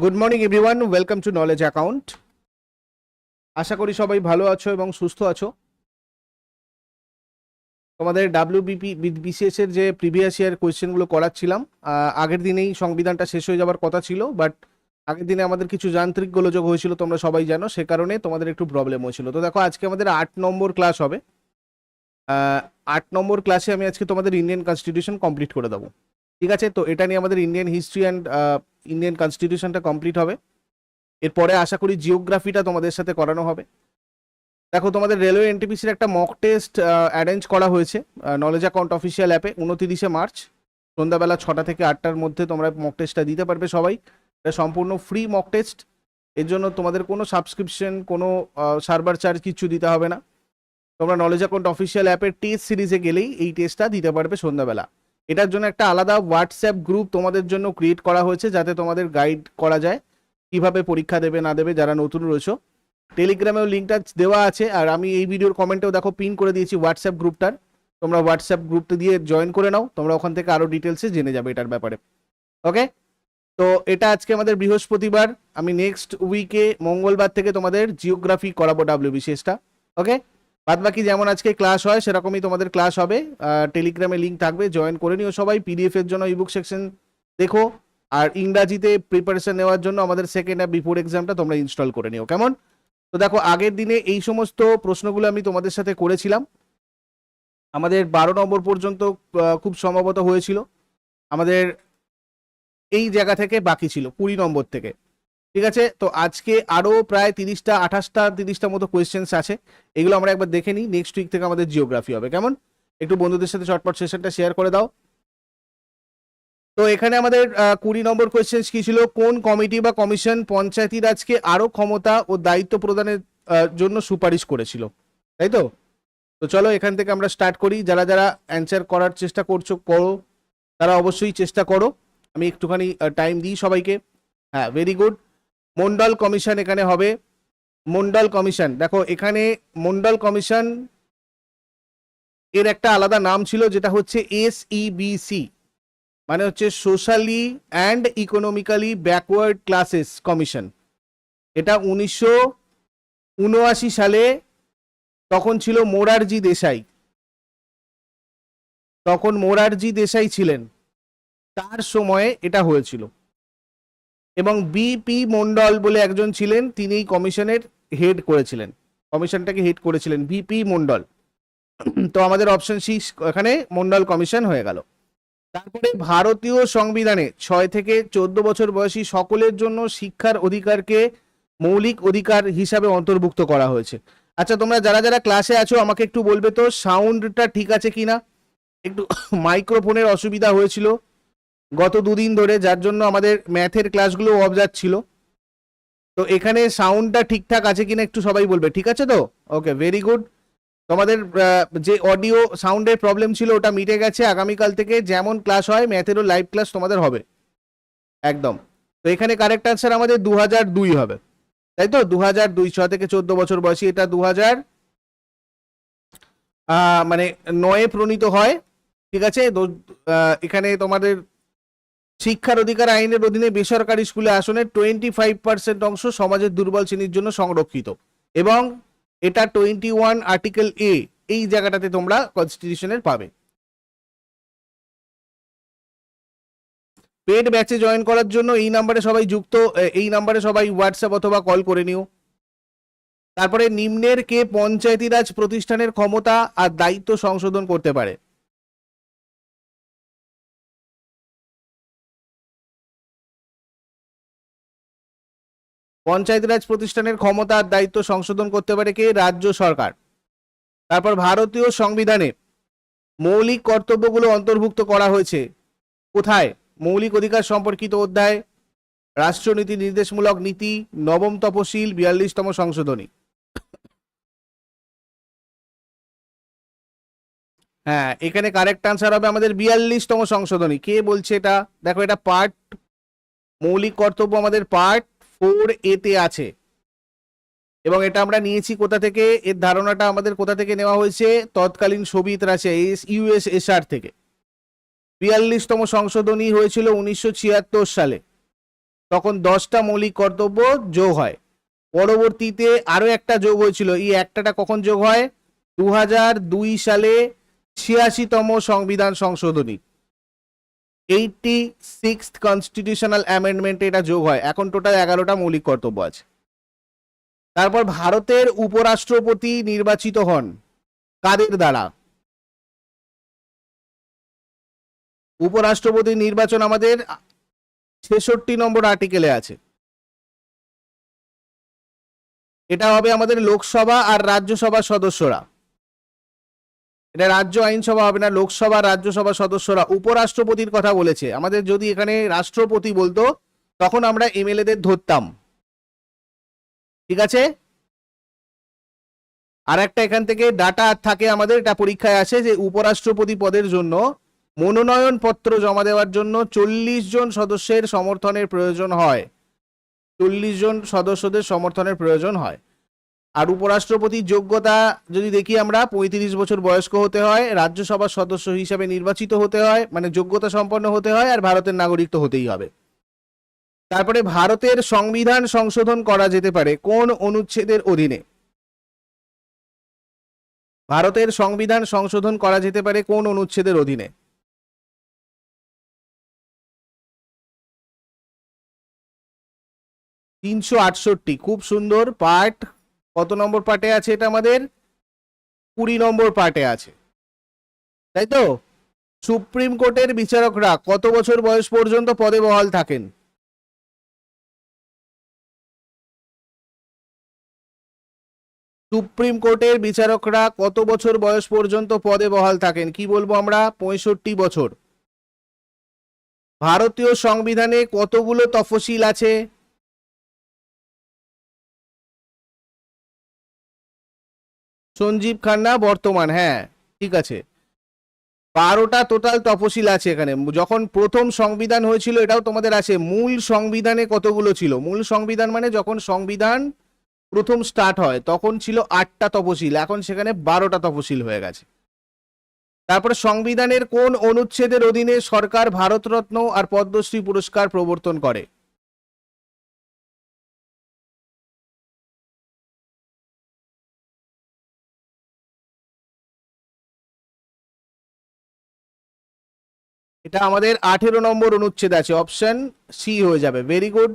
Good morning everyone welcome to Knowledge Account আশা করি সবাই ভালো আছো এবং সুস্থ আছো। তোমাদের ডাব্লিউবিপি বিসিএস এর যে প্রিভিয়াস ইয়ার কোয়েশ্চেনগুলো করাচ্ছিলাম আগের দিনেই সংবিধানটা শেষ হয়ে যাওয়ার কথা ছিল বাট আগের দিনে আমাদের কিছু যান্ত্রিক গোলযোগ হয়েছিল, তোমরা সবাই জানো, সে কারণে তোমাদের একটু প্রবলেম হয়েছিল। তো দেখো, আজকে আমাদের আট নম্বর ক্লাস হবে। আট নম্বর ক্লাসে আমি আজকে তোমাদের ইন্ডিয়ান কনস্টিটিউশন কমপ্লিট করে দেবো। ঠিক আছে? তো এটা নিয়ে আমাদের ইন্ডিয়ান হিস্ট্রি অ্যান্ড ইন্ডিয়ান কনস্টিটিউশনটা কমপ্লিট হবে। এরপরে আশা করি জিওগ্রাফিটা তোমাদের সাথে করানো হবে। দেখো, তোমাদের রেলওয়ে এনটিপিসির একটা মক টেস্ট অ্যারেঞ্জ করা হয়েছে নলেজ অ্যাকাউন্ট অফিসিয়াল অ্যাপে উনতিরিশে মার্চ। সন্ধ্যাবেলা ছটা থেকে আটটার মধ্যে তোমরা মক টেস্টটা দিতে পারবে সবাই। এটা সম্পূর্ণ ফ্রি মক টেস্ট এর জন্য তোমাদের কোনো সাবস্ক্রিপশন কোনো সার্ভার চার্জ কিছু দিতে হবে না। তোমরা নলেজ অ্যাকাউন্ট অফিসিয়াল অ্যাপের টেস্ট সিরিজে গেলেই এই টেস্টটা দিতে পারবে সন্ধ্যাবেলা। এটার জন্য একটা আলাদা হোয়াটসঅ্যাপ গ্রুপ তোমাদের জন্য ক্রিয়েট করা হয়েছে যাতে তোমাদের গাইড করা যায় কীভাবে পরীক্ষা দেবে, না দেবে, যারা নতুন রয়েছে। টেলিগ্রামেও লিঙ্কটা দেওয়া আছে, আর আমি এই ভিডিওর কমেন্টেও দেখো পিন করে দিয়েছি হোয়াটসঅ্যাপ গ্রুপটার তোমরা হোয়াটসঅ্যাপ গ্রুপটা দিয়ে জয়েন করে নাও, তোমরা ওখান থেকে আরও ডিটেলসে জেনে যাবে এটার ব্যাপারে। ওকে তো এটা আজকে আমাদের বৃহস্পতিবার। আমি নেক্সট উইকে মঙ্গলবার থেকে তোমাদের জিওগ্রাফি করাবো ডাব্লিউবিসিএসটা ওকে বাদ বাকি যেমন আজকে ক্লাস হয়, সেরকমই তোমাদের ক্লাস হবে। টেলিগ্রামে লিঙ্ক থাকবে জয়েন করে নিও সবাই। পিডিএফ এর জন্য ইবুক সেকশন দেখো। আর ইংরাজিতে প্রিপারেশন নেওয়ার জন্য আমাদের সেকেন্ড অ্যাপ বিফোর এক্সামটা তোমরা ইনস্টল করে নিও, কেমন? তো দেখো, আগের দিনে এই সমস্ত প্রশ্নগুলো আমি তোমাদের সাথে করেছিলাম। আমাদের বারো নম্বর পর্যন্ত খুব সম্ভবত হয়েছিল। আমাদের এই জায়গা থেকে বাকি ছিল, কুড়ি নম্বর থেকে। ঠিক আছে? তো আজকে আরও প্রায় তিরিশটা, আঠাশটা, তিরিশটা মতো কোয়েশ্চেন্স আছে। এগুলো আমরা একবার দেখে নিই। নেক্সট উইক থেকে আমাদের জিওগ্রাফি হবে। কেমন? একটু বন্ধুদের সাথে চটপট সেশনটা শেয়ার করে দাও। তো এখানে আমাদের কুড়ি নম্বর কোয়েশ্চেন কি ছিল? কোন কমিটি বা কমিশন পঞ্চায়েতি রাজকে আরও ক্ষমতা ও দায়িত্ব প্রদানের জন্য সুপারিশ করেছিল? তাই তো? তো চলো এখান থেকে আমরা স্টার্ট করি। যারা যারা অ্যান্সার করার চেষ্টা করছ, করো। তারা অবশ্যই চেষ্টা করো। আমি একটুখানি টাইম দিই সবাইকে। হ্যাঁ ভেরি গুড মন্ডল কমিশন এখানে হবে। মন্ডল কমিশন, দেখো এখানে মন্ডল কমিশন এর একটা আলাদা নাম ছিল যেটা হচ্ছে এস ইবিসি মানে হচ্ছে socially and economically backward classes commission এটা উনিশশো উনআশি সালে তখন ছিল মোরারজি দেশাই। তখন মোরারজি দেশাই ছিলেন। তার সময়ে এটা হয়েছিল। এবং বিপি মন্ডল বলে একজন ছিলেন তিনি কমিশনের হেড করেছিলেন। কমিশনটাকে হেড করেছিলেন বিপি মন্ডল। তো আমাদের অপশন সি, এখানে মন্ডল কমিশন হয়ে গেল। তারপরে ভারতীয় সংবিধানে ছয় থেকে চোদ্দ বছর বয়সী সকলের জন্য শিক্ষার অধিকারকে মৌলিক অধিকার হিসাবে অন্তর্ভুক্ত করা হয়েছে। আচ্ছা তোমরা যারা যারা ক্লাসে আছো, আমাকে একটু বলবে তো সাউন্ডটা ঠিক আছে কিনা? একটু মাইক্রোফোনের অসুবিধা হয়েছিল। গত দুদিন ধরে যার জন্য আমাদের ম্যাথের ক্লাসগুলো অফ যাচ্ছিল তো এখানে সাউন্ডটা ঠিকঠাক আছে কিনা একটু সবাই বলবে, ঠিক আছে তো? ওকে ভেরি গুড তোমাদের যে অডিও সাউন্ডের প্রবলেম ছিল ওটা মিটে গেছে আগামীকাল থেকে। যেমন ক্লাস হয়, ম্যাথেরও লাইভ ক্লাস তোমাদের হবে। একদম। তো এখানে কারেক্ট আনসার আমাদের দু হাজার দুই হবে। তাই তো? দু হাজার দুই, ছ থেকে চোদ্দ বছর বয়সী, এটা দু হাজার মানে নয়ে প্রণীত হয়। ঠিক আছে? এখানে তোমাদের শিক্ষার অধিকার আইনের অধীনে বেসরকারি স্কুলে আসনে টোয়েন্টি ফাইভ পার্সেন্ট অংশ সমাজের দুর্বল শ্রেণির জন্য সংরক্ষিত। এবং এটা টোয়েন্টি ওয়ান আর্টিকেল এ এই জায়গাটাতে তোমরা কনস্টিটিউশনের পাবে। পেড ব্যাচে জয়েন করার জন্য এই নাম্বারে সবাই যুক্ত এই নাম্বারে সবাই হোয়াটসঅ্যাপ অথবা কল করে নিও। তারপরে নিম্নের কে পঞ্চায়েতি রাজ প্রতিষ্ঠানের ক্ষমতা আর দায়িত্ব সংশোধন করতে পারে। পঞ্চায়েতি রাজ প্রতিষ্ঠানের ক্ষমতা আর দায়িত্ব সংশোধন করতে পারে কে? রাজ্য সরকার। তারপর ভারতীয় সংবিধানে মৌলিক কর্তব্যগুলো অন্তর্ভুক্ত করা হয়েছে। কোথায়? মৌলিক অধিকার সম্পর্কিত অধ্যায়, রাষ্ট্রনীতি নির্দেশমূলক নীতি, নবম তপশিল, বিয়াল্লিশতম সংশোধনী। হ্যাঁ এখানে কারেক্ট আনসার হবে আমাদের বিয়াল্লিশতম সংশোধনী। কে বলছে এটা? দেখো এটা পার্ট মৌলিক কর্তব্য আমাদের পার্ট ফোর এতে আছে। এবং এটা আমরা নিয়েছি কোথা থেকে? এর ধারণাটা আমাদের কোথা থেকে নেওয়া হয়েছে? তৎকালীন সোভিয়েত রাশিয়া, এস ইউএসএসআর থেকে। বিয়াল্লিশতম সংশোধনী হয়েছিল উনিশশো ছিয়াত্তর সালে। তখন দশটা মৌলিক কর্তব্য যোগ হয়। পরবর্তীতে আরও একটা যোগ হয়েছিল। এই একটাটা কখন যোগ হয়? দু সালে ছিয়াশিতম সংবিধান সংশোধনী। এইটটি সিক্স কনস্টিটিউশনাল অ্যামেন্ডমেন্টে এটা যোগ হয়। এখন টোটাল এগারোটা মৌলিক কর্তব্য আছে। তারপর ভারতের উপরাষ্ট্রপতি নির্বাচিত হন কাদের দ্বারা? উপরাষ্ট্রপতি নির্বাচন আমাদের ছেষট্টি নম্বর আর্টিকেলে আছে। এটা হবে আমাদের লোকসভা আর রাজ্যসভার সদস্যরা। এটা রাজ্য আইনসভা হবে না, লোকসভা, রাজ্যসভা সদস্যরা উপরাষ্ট্রপতির কথা বলেছে। আমাদের যদি এখানে রাষ্ট্রপতি বলতো, তখন আমরা এমএলএদের ধরতাম। ঠিক আছে? আর একটা এখান থেকে ডাটা থাকে আমাদের, এটা পরীক্ষায় আসে যে উপরাষ্ট্রপতি পদের জন্য মনোনয়ন পত্র জমা দেওয়ার জন্য চল্লিশ জন সদস্যের সমর্থনের প্রয়োজন হয়। চল্লিশ জন সদস্যদের সমর্থনের প্রয়োজন হয়। আর উপরাষ্ট্রপতির যোগ্যতা যদি দেখি আমরা, পঁয়ত্রিশ বছর বয়স্ক হতে হয়, রাজ্যসভার সদস্য হিসাবে নির্বাচিত হতে হয় মানে যোগ্যতা সম্পন্ন হতে হয় আর ভারতের নাগরিক তো হতেই হবে। তারপরে ভারতের সংবিধান সংশোধন করা যেতে পারে, কোন অনুচ্ছেদের অধীনে? ভারতের সংবিধান সংশোধন করা যেতে পারে, কোন অনুচ্ছেদের অধীনে? তিনশো আটষট্টি, খুব সুন্দর পার্ট কত নম্বর পার্টে আছে এটা আমাদের? কুড়ি নম্বর পার্টে আছে। তাই তো? সুপ্রিম কোর্টের বিচারকরা কত বছর বয়স পর্যন্ত পদে বহাল থাকেন? সুপ্রিম কোর্টের বিচারকরা কত বছর বয়স পর্যন্ত পদে বহাল থাকেন? কি বলব আমরা? পঁয়ষট্টি বছর। ভারতীয় সংবিধানে কতগুলো তফসিল আছে? সঞ্জীব খান্না বর্তমান হ্যাঁ ঠিক আছে। বারোটা টোটাল তফসিল আছে এখানে। যখন প্রথম সংবিধান হয়েছিল, এটাও তোমাদের আছে। মূল সংবিধানে কতগুলো ছিল? মূল সংবিধান মানে যখন সংবিধান প্রথম স্টার্ট হয়, তখন ছিল আটটা তফসিল। এখন সেখানে বারোটা তফসিল হয়ে গেছে। তারপরে সংবিধানের কোন অনুচ্ছেদের অধীনে সরকার ভারতরত্ন আর পদ্মশ্রী পুরস্কার প্রবর্তন করে? এটা আমাদের আঠেরো নম্বর অনুচ্ছেদ আছে অপশন সি হয়ে যাবে। ভেরি গুড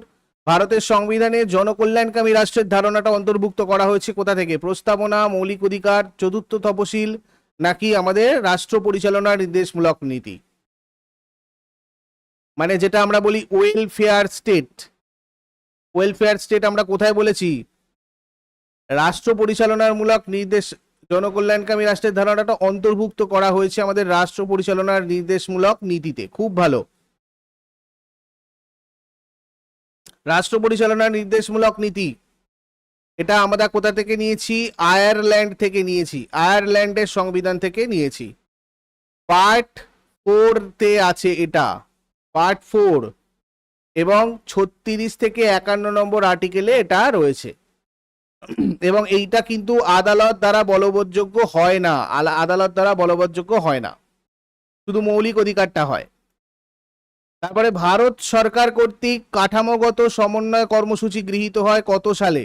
ভারতের সংবিধানে জনকল্যাণকামী রাষ্ট্রের ধারণাটা অন্তর্ভুক্ত করা হয়েছে কোথা থেকে? প্রস্তাবনা, মৌলিক অধিকার, চতুর্থ তপশিল, নাকি আমাদের রাষ্ট্র পরিচালনা নির্দেশমূলক নীতি? মানে যেটা আমরা বলি ওয়েলফেয়ার স্টেট ওয়েলফেয়ার স্টেট আমরা কোথায় বলেছি? রাষ্ট্র পরিচালনার মূলক নির্দেশ জনকল্যাণকামী রাষ্ট্রের ধারণাটা অন্তর্ভুক্ত করা হয়েছে আমাদের রাষ্ট্র পরিচালনার নির্দেশমূলক নীতিতে। খুব ভালো। রাষ্ট্র পরিচালনার নির্দেশমূলক নীতি। এটা আমরা কোথা থেকে নিয়েছি? আয়ারল্যান্ড থেকে নিয়েছি। আয়ারল্যান্ডের সংবিধান থেকে নিয়েছি। পার্ট ফোর তে আছে এটা। Part four. এবং ছত্রিশ থেকে একান্ন নম্বর আর্টিকেলে এটা রয়েছে। এবং এইটা কিন্তু আদালত দ্বারা বলবৎযোগ্য হয় না। আদালত দ্বারা বলবৎযোগ্য হয় না। শুধু মৌলিক অধিকারটা হয়। তারপরে ভারত সরকার কর্তৃক কাঠামোগত সমন্বয় কর্মসূচি গৃহীত হয় কত সালে?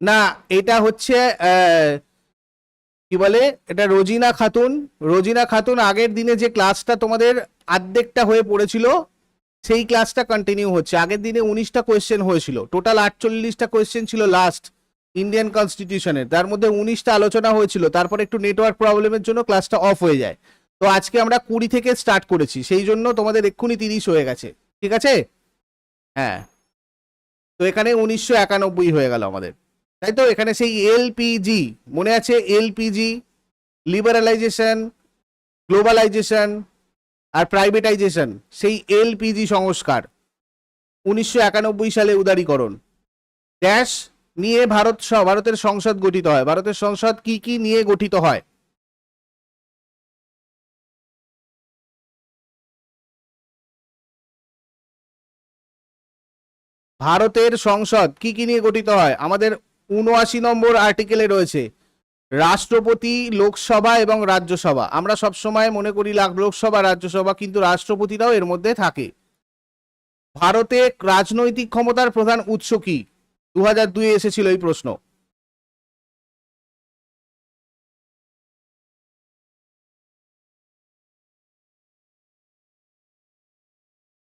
না, এটা হচ্ছে কি বলে? এটা রোজিনা খাতুন। রোজিনা খাতুন আগের দিনে যে ক্লাসটা তোমাদের আর্ধেকটা হয়ে পড়েছিল সেই ক্লাসটা কন্টিনিউ হচ্ছে। আগের দিনে উনিশটা কোয়েশ্চেন হয়েছিল। টোটাল আটচল্লিশটা কোয়েশ্চেন ছিল লাস্ট ইন্ডিয়ান কনস্টিটিউশনের তার মধ্যে উনিশটা আলোচনা হয়েছিল। তারপর একটু নেটওয়ার্ক প্রবলেমের জন্য ক্লাসটা অফ হয়ে যায়। তো আজকে আমরা কুড়ি থেকে স্টার্ট করেছি। সেই জন্য তোমাদের এক্ষুনি তিরিশ হয়ে গেছে। ঠিক আছে? হ্যাঁ। তো এখানে উনিশশো একানব্বই হয়ে গেল আমাদের। তাই তো? এখানে সেই এলপিজি মনে আছে? এলপিজি লিবারালাইজেশন গ্লোবালাইজেশন আর প্রাইভেটাইজেশন সেই এলপিজি সংস্কার, উনিশশো একানব্বই সালে উদারীকরণ। ড্যাশ নিয়ে ভারত ভারতের সংসদ গঠিত হয়। ভারতের সংসদ কি কি নিয়ে গঠিত হয়? ভারতের সংসদ কি কি নিয়ে গঠিত হয়? আমাদের উনআশি নম্বর আর্টিকেলে রয়েছে। রাষ্ট্রপতি, লোকসভা এবং রাজ্যসভা। আমরা সবসময় মনে করি লোকসভা, রাজ্যসভা, কিন্তু রাষ্ট্রপতিরাও এর মধ্যে থাকে। ভারতে রাজনৈতিক ক্ষমতার প্রধান উৎস কি? দু হাজার দুই এসেছিল এই প্রশ্ন।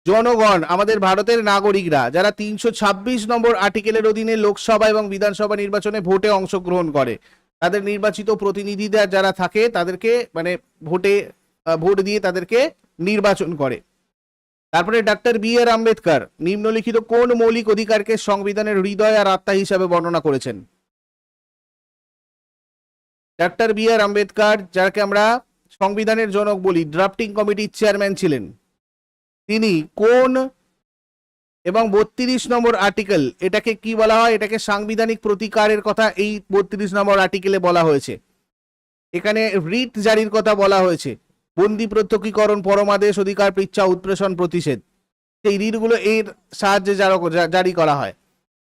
জনগণ, আমাদের ভারতের নাগরিকরা, যারা তিনশো ছাব্বিশ নম্বর আর্টিকেলের অধীনে লোকসভা এবং বিধানসভা নির্বাচনে ভোটে অংশগ্রহণ করে তাদের নির্বাচিত প্রতিনিধিদের যারা থাকে, তাদেরকে মানে ভোটে ভোট দিয়ে তাদেরকে নির্বাচন করে। তারপরে ডাক্তার বি আর আম্বেদকর নিম্নলিখিত কোন মৌলিক অধিকারকে সংবিধানের হৃদয় আর আত্মা হিসাবে বর্ণনা করেছেন? ডাক্তার বি আর আম্বেদকর, যাকে আমরা সংবিধানের জনক বলি ড্রাফটিং কমিটির চেয়ারম্যান ছিলেন। তিনি কোন এবং বত্রিশ নম্বর আর্টিকেল এটাকে কি বলা হয়? এটাকে সাংবিধানিক প্রতিকারের কথা এই বত্রিশ নম্বর আর্টিকেলে বলা হয়েছে। এখানে রিট জারির কথা বলা হয়েছে। বন্দি প্রত্যক্ষীকরণ, পরমাদেশ অধিকার, পৃচ্ছা, উৎপ্রেষণ, প্রতিষেধ। সেই রিটগুলো এর সাহায্যে জারা- করা হয়।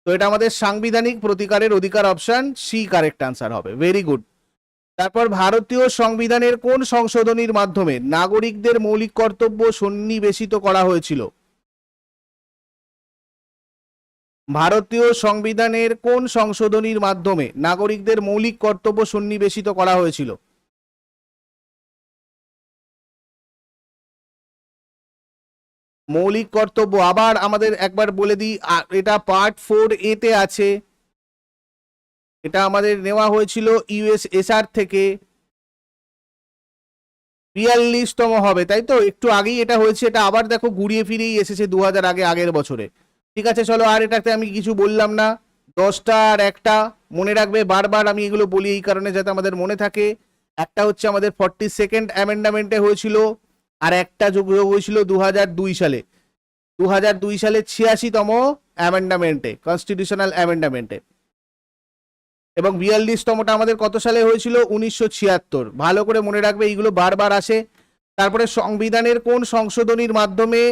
তো এটা আমাদের সাংবিধানিক প্রতিকারের অধিকার অপশন সি কারেক্ট আনসার হবে। ভেরি গুড তারপর ভারতীয় সংবিধানের কোন সংশোধনীর মাধ্যমে নাগরিকদের মৌলিক কর্তব্য সন্নিবেশিত করা হয়েছিল? ভারতীয় সংবিধানের কোন সংশোধনীর মাধ্যমে নাগরিকদের মৌলিক কর্তব্য সন্নিবেশিত করা হয়েছিল? মৌলিক কর্তব্য আবার আমাদের একবার বলে দিই এটা পার্ট ফোর এতে আছে। এটা আমাদের নেওয়া হয়েছিল ইউএসএসআর থেকে। বিয়াল্লিশতম হবে, তাই তো? একটু আগেই এটা হয়েছে, এটা আবার দেখো ঘুরিয়ে ফিরেই এসেছে দু হাজার আগে, আগের বছরে। ঠিক আছে, চলো আর এটাতে আমি কিছু বললাম না। দশটা আর একটা, মনে রাখবে বারবার আমি এগুলো বলি এই কারণে যাতে আমাদের মনে থাকে। একটা হচ্ছে আমাদের ফর্টি সেকেন্ড অ্যামেন্ডামেন্টে হয়েছিল, আর একটা যোগ হয়েছিল দু হাজার দুই সালে। দু হাজার দুই সালে ছিয়াশিতম অ্যামেন্ডামেন্টে কনস্টিটিউশনাল অ্যামেন্ডামেন্টে এবং বিয়াল্লিশতমটা আমাদের কত সালে হয়েছিল? উনিশশো ছিয়াত্তর। ভালো করে মনে রাখবে, এইগুলো বারবার আসে। তারপরে সংবিধানের কোন সংশোধনীর মাধ্যমে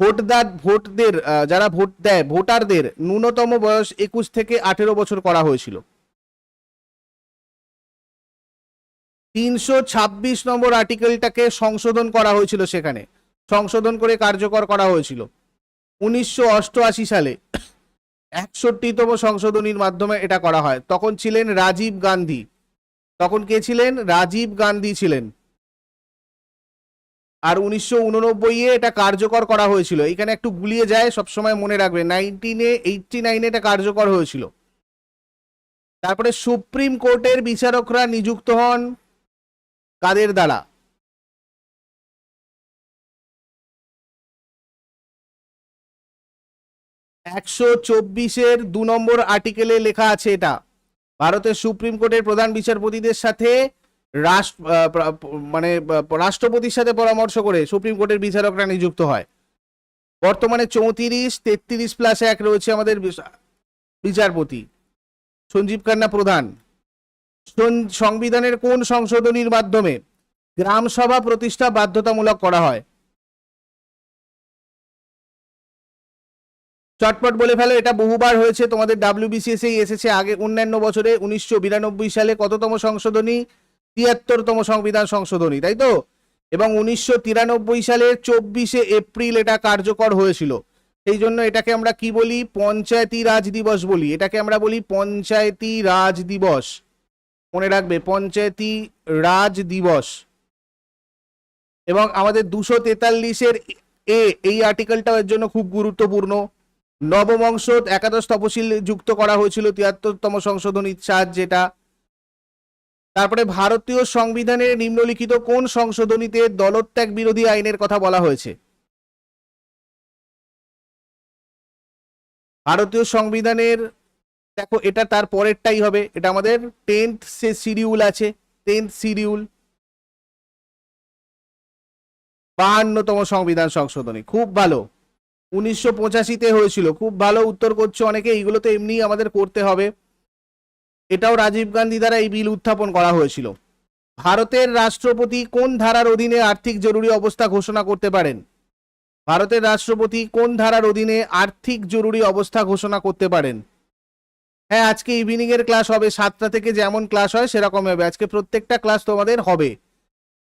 ভোটদার, ভোটদের যারা ভোট দেয়, ভোটারদের ন্যূনতম বয়স একুশ থেকে আঠেরো বছর করা হয়েছিল। তিনশো ছাব্বিশ নম্বর আর্টিকেলটাকে সংশোধন করা হয়েছিল সেখানে। সংশোধন করে কার্যকর করা হয়েছিল। উনিশশো অষ্টআশি সালে একষট্টিতম সংশোধনীর মাধ্যমে এটা করা হয়। তখন ছিলেন রাজীব গান্ধী। তখন কে ছিলেন? রাজীব গান্ধী ছিলেন। আর উনিশশো উননব্বই এ এটা কার্যকর করা হয়েছিল। এখানে একটু গুলিয়ে যায়, সবসময় মনে রাখবে নাইনটিনে এইটটি নাইনে এটা কার্যকর হয়েছিল। তারপরে সুপ্রিম কোর্টের বিচারকরা নিযুক্ত হন কাদের দ্বারা? একশো চব্বিশের দু নম্বর আর্টিকেলে লেখা আছে এটা। ভারতের সুপ্রিম কোর্টের প্রধান বিচারপতিদের সাথে রাষ্ট্র মানে রাষ্ট্রপতির সাথে পরামর্শ করে সুপ্রিম কোর্টের বিচারকরা নিযুক্ত হয়। বর্তমানে চৌত্রিশ, তেত্রিশ প্লাস এক রয়েছে আমাদের বিচ- বিচারপতি। সঞ্জীব খান্না প্রধান। সংবিধানের কোন সংশোধনীর মাধ্যমে গ্রাম সভা প্রতিষ্ঠা বাধ্যতামূলক করা হয়? চটপট বলে ফেলো, এটা বহুবার হয়েছে। তোমাদের ডাব্লিউবিসিএস এসেছে আগে অন্যান্য বছরে, উনিশশো বিরানব্বই সালে কততম সংশোধনী? তিয়াত্তরতম সংবিধান সংশোধনী, তাই তো? এবং উনিশশো তিরানব্বই সালের চব্বিশে এপ্রিল এটা কার্যকর হয়েছিল। সেই জন্য এটাকে আমরা কি বলি? পঞ্চায়েতি রাজ দিবস বলি। এটাকে আমরা বলি পঞ্চায়েতি রাজ দিবস। মনে রাখবে, পঞ্চায়েতি রাজ দিবস। এবং আমাদের দুশো তেতাল্লিশের এ, এই আর্টিকেলটাও এর জন্য খুব গুরুত্বপূর্ণ। নবমংশ একাদশ তপশিল যুক্ত করা হয়েছিল, তিয়াত্তরতম সংশোধনীর সাহায্যে যেটা তারপরে ভারতীয় সংবিধানের নিম্নলিখিত কোন সংশোধনীতে দলত্যাগ বিরোধী আইনের কথা বলা হয়েছে? ভারতীয় সংবিধানের, দেখো এটা তার পরেরটাই হবে, এটা আমাদের টেন্থ সে শিডিউল আছে টেন্থ শিডিউল। বাহান্নতম সংবিধান সংশোধনী, খুব ভালো। উনিশশো পঁচাশিতে হয়েছিল, খুব ভালো উত্তর করছে অনেকে, এইগুলো তো এমনি আমাদের করতে হবে। এটাও রাজীব গান্ধী দ্বারা এই বিল উত্থাপন করা হয়েছিল। ভারতের রাষ্ট্রপতি কোন ধারার অধীনে আর্থিক জরুরি অবস্থা ঘোষণা করতে পারেন? ভারতের রাষ্ট্রপতি কোন ধারার অধীনে আর্থিক জরুরি অবস্থা ঘোষণা করতে পারেন? হ্যাঁ আজকে ইভিনিং এর ক্লাস হবে, সাতটা থেকে যেমন ক্লাস হয় সেরকম হবে। আজকে প্রত্যেকটা ক্লাস তোমাদের হবে।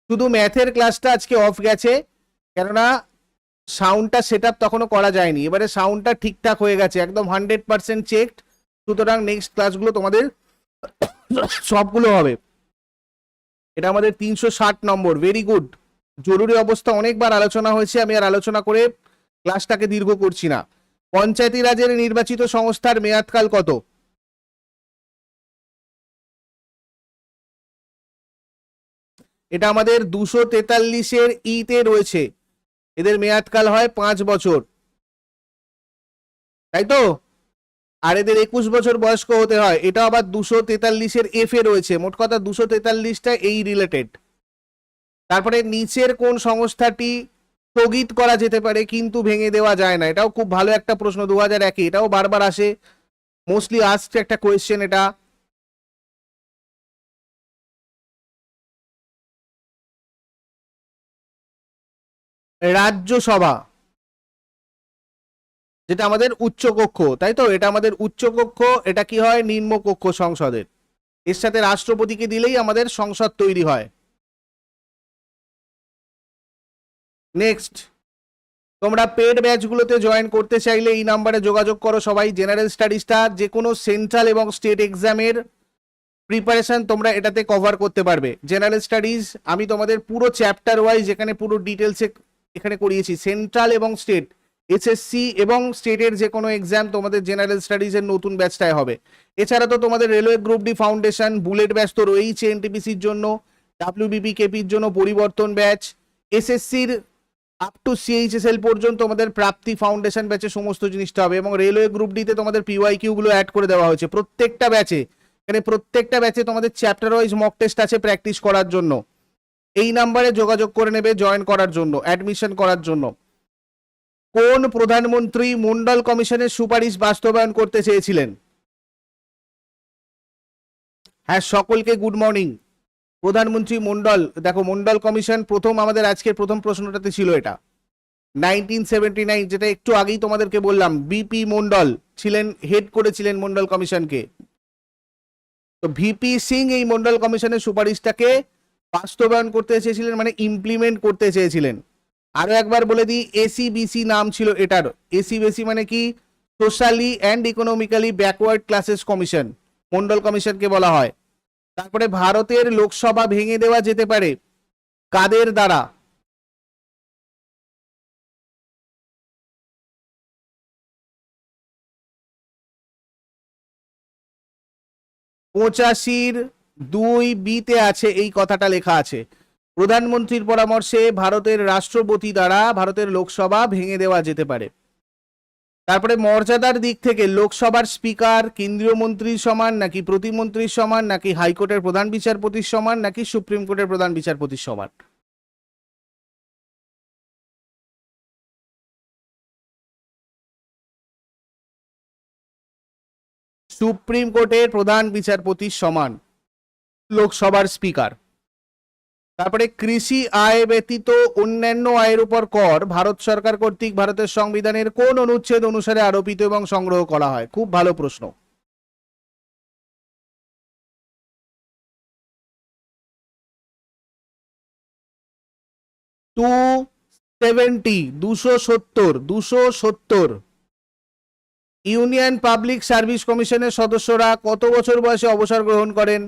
শুধু ম্যাথের ক্লাসটা আজকে অফ গেছে, কেননা সাউন্ডটা সেট আপ তখনও করা যায়নি। এবারে সাউন্ডটা ঠিকঠাক হয়ে গেছে, একদম হান্ড্রেড পার্সেন্ট চেকড সুতরাং নেক্সট ক্লাসগুলো তোমাদের সবগুলো হবে। এটা আমাদের তিনশো ষাট নম্বর। ভেরি গুড জরুরি অবস্থা অনেকবার আলোচনা হয়েছে, আমি আর আলোচনা করে ক্লাসটাকে দীর্ঘ করছি না। পঞ্চায়েতি রাজের নির্বাচিত সংস্থার মেয়াদকাল কত? এটা আমাদের দুশো তেতাল্লিশের ইতে রয়েছে। এদের মেয়াদকাল হয় পাঁচ বছর। তাই তো? আর এদের একুশ বছর বয়স্ক হতে হয়। এটা আবার দুশো তেতাল্লিশের এফ এ রয়েছে। মোট কথা দুশো তেতাল্লিশটা এই রিলেটেড তারপরে নিচের কোন সংস্থাটি স্থগিত করা যেতে পারে কিন্তু ভেঙে দেওয়া যায় না। এটাও খুব ভালো একটা প্রশ্ন দু হাজার একে। এটাও বারবার আসে। মোস্টলি আসছে একটা কোয়েশ্চেন এটা। রাজ্যসভা। যেটা আমাদের উচ্চকক্ষ তাই তো? এটা আমাদের উচ্চকক্ষ এটা কি হয়? নিম্নকক্ষ সংসদের। এর সাথে রাষ্ট্রপতিকে দিলেই আমাদের সংসদ তৈরি হয়। নেক্সট তোমরা পেড ব্যাচগুলোতে জয়েন করতে চাইলে এই নাম্বারে যোগাযোগ করো সবাই। জেনারেল স্টাডিজটা যে কোনো সেন্ট্রাল এবং স্টেট এক্সামের প্রিপারেশন তোমরা এটাতে কভার করতে পারবে। জেনারেল স্টাডিজ আমি তোমাদের পুরো চ্যাপ্টার ওয়াইজ এখানে পুরো ডিটেলসে এখানে করিয়েছি। সেন্ট্রাল এবং স্টেট এসএসসি এবং স্টেটের যে কোনো এক্সাম তোমাদের জেনারেল স্টাডিজের নতুন ব্যাচটায় হবে। এছাড়া তো তোমাদের railway group D foundation bullet batch তো রয়েইছে এনটিপিসির জন্য ডাব্লিউবিপি কেপির জন্য পরিবর্তন ব্যাচ এসএসসির আপ টু সিএইচএসএল পর্যন্ত তোমাদের প্রাপ্তি ফাউন্ডেশন ব্যাচে সমস্ত জিনিসটা হবে এবং রেলওয়ে গ্রুপ ডিতে তোমাদের পিওয়াই কিউগুলো অ্যাড করে দেওয়া হয়েছে প্রত্যেকটা ব্যাচে এখানে প্রত্যেকটা ব্যাচে তোমাদের চ্যাপ্টার ওয়াইজ মক টেস্ট আছে প্র্যাকটিস করার জন্য। এই নাম্বারে যোগাযোগ করে নেবে জয়েন করার জন্য অ্যাডমিশন করার জন্য। কোন প্রধানমন্ত্রী মন্ডল কমিশনের সুপারিশ বাস্তবায়ন করতে চেয়েছিলেন? হ্যাঁ সকলকে গুড মর্নিং প্রধানমন্ত্রী মন্ডল, দেখো, মন্ডল কমিশন প্রথম আমাদের আজকের প্রথম প্রশ্নটাতে ছিল এটা। নাইনটিন সেভেন্টি নাইন যেটা একটু আগেই তোমাদেরকে বললাম বিপি মন্ডল ছিলেন হেড করেছিলেন মন্ডল কমিশনকে। তো ভিপি সিং এই মন্ডল কমিশনের সুপারিশটাকে বাস্তবায়ন করতে চেয়েছিলেন মানে ইমপ্লিমেন্ট করতে চেয়েছিলেন। আরও একবার বলে দিই এসিবিসি নাম ছিল এটার। এসিবিসি মানে কি? Socially and economically backward classes commission Mandal কমিশনকে বলা হয়। তারপরে ভারতের লোকসভা ভেঙে দেওয়া যেতে পারে, কাদের দ্বারা? পঁচাশির দুই বিতে আছে, এই কথাটা লেখা আছে। প্রধানমন্ত্রীর পরামর্শে ভারতের রাষ্ট্রপতি দ্বারা ভারতের লোকসভা ভেঙে দেওয়া যেতে পারে। তারপরে মর্যাদার দিক থেকে লোকসভার স্পিকার, কেন্দ্রীয় মন্ত্রীর সমান নাকি প্রতিমন্ত্রীর সমান, নাকি হাইকোর্টের প্রধান বিচারপতির সমান, নাকি সুপ্রিম কোর্টের প্রধান বিচারপতির সমান? সুপ্রিম কোর্টের প্রধান বিচারপতির সমান, লোকসভার স্পিকার। তারপরে কৃষি আয় ব্যতীত অন্যান্য আয়ের উপর কর, ভারত সরকার কর্তৃক ভারতের সংবিধানের কোন অনুচ্ছেদ অনুসারে আরোপিত এবং সংগ্রহ করা হয়? খুব ভালো প্রশ্ন। টু সেভেন্টি দুশো সত্তর দুশো সত্তর। ইউনিয়ন পাবলিক সার্ভিস কমিশনের সদস্যরা কত বছর বয়সে অবসর গ্রহণ করেন?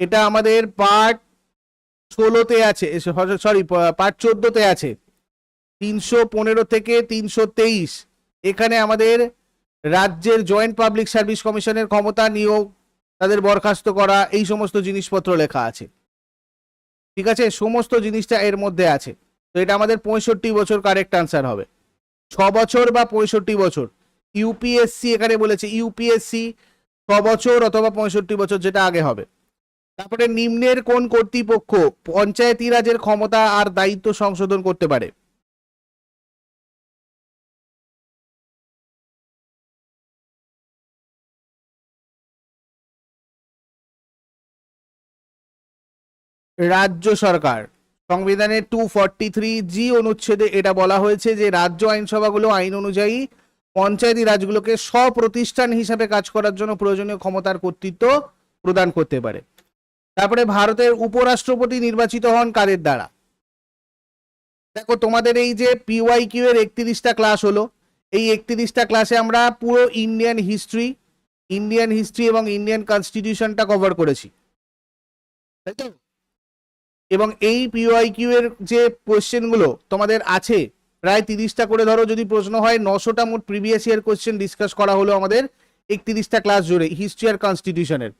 এটা আমাদের পার্ট ষোলোতে আছে সরি পার্ট চোদ্দতে আছে। তিনশো পনেরো থেকে তিনশো তেইশ। এখানে আমাদের রাজ্যের জয়েন্ট পাবলিক সার্ভিস কমিশনের ক্ষমতা নিয়োগ, তাদের বরখাস্ত করা, এই সমস্ত জিনিসপত্র লেখা আছে। ঠিক আছে? সমস্ত জিনিসটা এর মধ্যে আছে। তো এটা আমাদের পঁয়ষট্টি বছর কারেক্ট আনসার হবে। ছ বছর বা পঁয়ষট্টি বছর। ইউপিএসসি এখানে বলেছে ইউপিএসসি ছ বছর অথবা পঁয়ষট্টি বছর যেটা আগে হবে। তারপরে নিম্নের কোন কর্তৃপক্ষ পঞ্চায়েতি রাজের ক্ষমতা আর দায়িত্ব সংশোধন করতে পারে? রাজ্য সরকার। সংবিধানের টু ফর্টি থ্রি জি অনুচ্ছেদে এটা বলা হয়েছে যে, রাজ্য আইনসভাগুলো আইন অনুযায়ী পঞ্চায়েতি রাজগুলোকে স্বপ্রতিষ্ঠান হিসাবে কাজ করার জন্য প্রয়োজনীয় ক্ষমতার কর্তৃত্ব প্রদান করতে পারে। তারপরে ভারতের উপরাষ্ট্রপতি নির্বাচিত হন কাদের দ্বারা? দেখো, তোমাদের এই যে পিওয়াই কিউ এর একত্রিশটা ক্লাস হলো। এই একত্রিশটা ক্লাসে আমরা পুরো ইন্ডিয়ান হিস্ট্রি ইন্ডিয়ান হিস্ট্রি এবং ইন্ডিয়ান কনস্টিটিউশনটা কভার করেছি। তাই তো? এবং এই পিওয়াই কিউ এর যে কোয়েশ্চেনগুলো তোমাদের আছে, প্রায় তিরিশটা করে ধরো, যদি প্রশ্ন হয়, নশোটা মোট প্রিভিয়াস ইয়ার কোয়েশ্চেন ডিসকাস করা হলো আমাদের একত্রিশটা ক্লাস জুড়ে হিস্ট্রি আর কনস্টিটিউশনের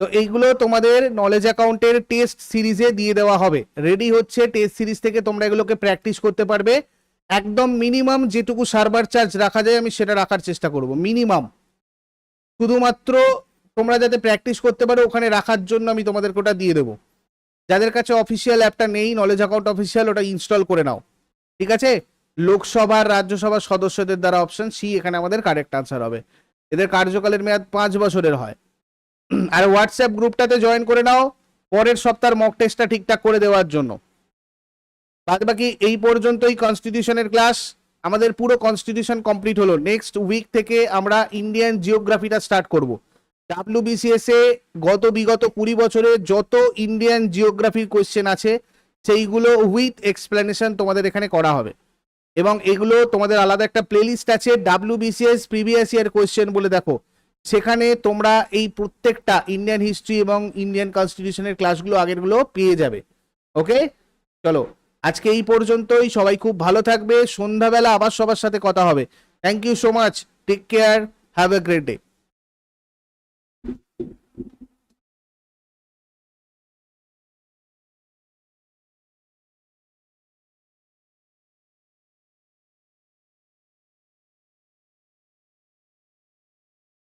তো এইগুলো তোমাদের নলেজ অ্যাকাউন্টের টেস্ট সিরিজে দিয়ে দেওয়া হবে। রেডি হচ্ছে টেস্ট সিরিজ থেকে তোমরা এগুলোকে প্র্যাকটিস করতে পারবে। একদম মিনিমাম যেটুকু সার্ভার চার্জ রাখা যায় আমি সেটা রাখার চেষ্টা করব মিনিমাম শুধুমাত্র তোমরা যাতে প্র্যাকটিস করতে পারো ওখানে রাখার জন্য আমি তোমাদেরকে ওটা দিয়ে দেবো। যাদের কাছে অফিসিয়াল অ্যাপটা নেই নলেজ অ্যাকাউন্ট অফিসিয়াল ওটা ইনস্টল করে নাও। ঠিক আছে? লোকসভার, রাজ্যসভার সদস্যদের দ্বারা অপশন সি এখানে আমাদের কারেক্ট আনসার হবে। এদের কার্যকালের মেয়াদ পাঁচ বছরের হয়। আর হোয়াটসঅ্যাপ গ্রুপটাতে জয়েন করে নাও, পরের সপ্তাহের মক টেস্টটা ঠিকঠাক করে দেওয়ার জন্য। বাদ বাকি এই পর্যন্তই কনস্টিটিউশনের ক্লাস আমাদের পুরো কনস্টিটিউশন কমপ্লিট হলো। নেক্সট উইক থেকে আমরা ইন্ডিয়ান জিওগ্রাফিটা স্টার্ট করব। ডাব্লিউবিসিএস এ গত বিগত কুড়ি বছরে যত ইন্ডিয়ান জিওগ্রাফির কোয়েশ্চেন আছে, সেইগুলো উইথ এক্সপ্লেনেশন তোমাদের এখানে করা হবে। এবং এগুলো তোমাদের আলাদা একটা প্লেলিস্ট আছে ডাব্লিউবিসিএস প্রিভিয়াস ইয়ার কোয়েশ্চেন বলে দেখো। সেখানে তোমরা এই প্রত্যেকটা ইন্ডিয়ান হিস্ট্রি এবং ইন্ডিয়ান কনস্টিটিউশনের ক্লাসগুলো আগেরগুলো পেয়ে যাবে। ওকে চলো, আজকে এই পর্যন্তই। সবাই খুব ভালো থাকবে। সন্ধ্যাবেলা আবার সবার সাথে কথা হবে। Thank you so much take care have a great day